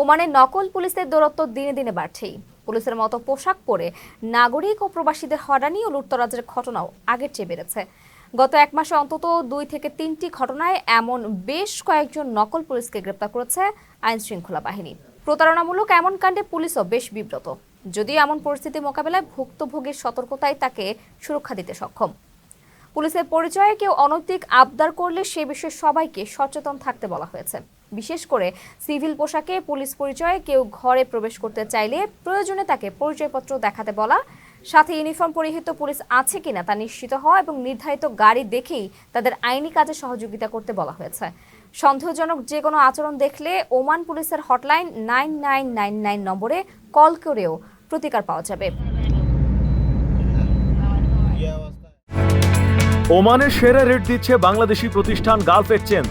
ওমানে নকল পুলিশের দৌরত্ব দিনে দিনে বাড়ছেই। পুলিশের মতো পোশাক পরে নাগরিক ও প্রবাসীদের হরানি ও লুটতরাজের ঘটনাও আগের চেয়ে বেড়েছে। গত এক মাসে অন্তত দুই থেকে তিনটি ঘটনায় এমন বেশ কয়েকজন নকল পুলিশকে গ্রেপ্তার করেছে আইন শৃঙ্খলা বাহিনী। প্রতারণামূলক এমন কাণ্ডে পুলিশও বেশ বিব্রত। যদিও এমন পরিস্থিতি মোকাবেলায় ভুক্তভোগীর সতর্কতাই তাকে সুরক্ষা দিতে সক্ষম। পুলিশের পরিচয়ে কেউ অনৈতিক আবদার করলে সে বিষয়ে সবাইকে সচেতন থাকতে বলা হয়েছে। বিশেষ করে সিভিল পোশাকে পুলিশ পরিচয়ে কেউ ঘরে প্রবেশ করতে চাইলে প্রয়োজনে তাকে পরিচয়পত্র দেখাতে বলা, সাথে ইউনিফর্ম পরিহিত পুলিশ আছে কিনা তা নিশ্চিত হওয়া এবং নির্ধারিত গাড়ি দেখেই তাদের আইনি কাজে সহযোগিতা করতে বলা হয়েছে। সন্দেহজনক যে কোনো আচরণ দেখলে ওমান পুলিশের hotline nine nine nine nine নম্বরে কল করেও প্রতিকার পাওয়া যাবে। ওমানের সেরা রেট দিচ্ছে বাংলাদেশি প্রতিষ্ঠান গালফ এক্সচেঞ্জ।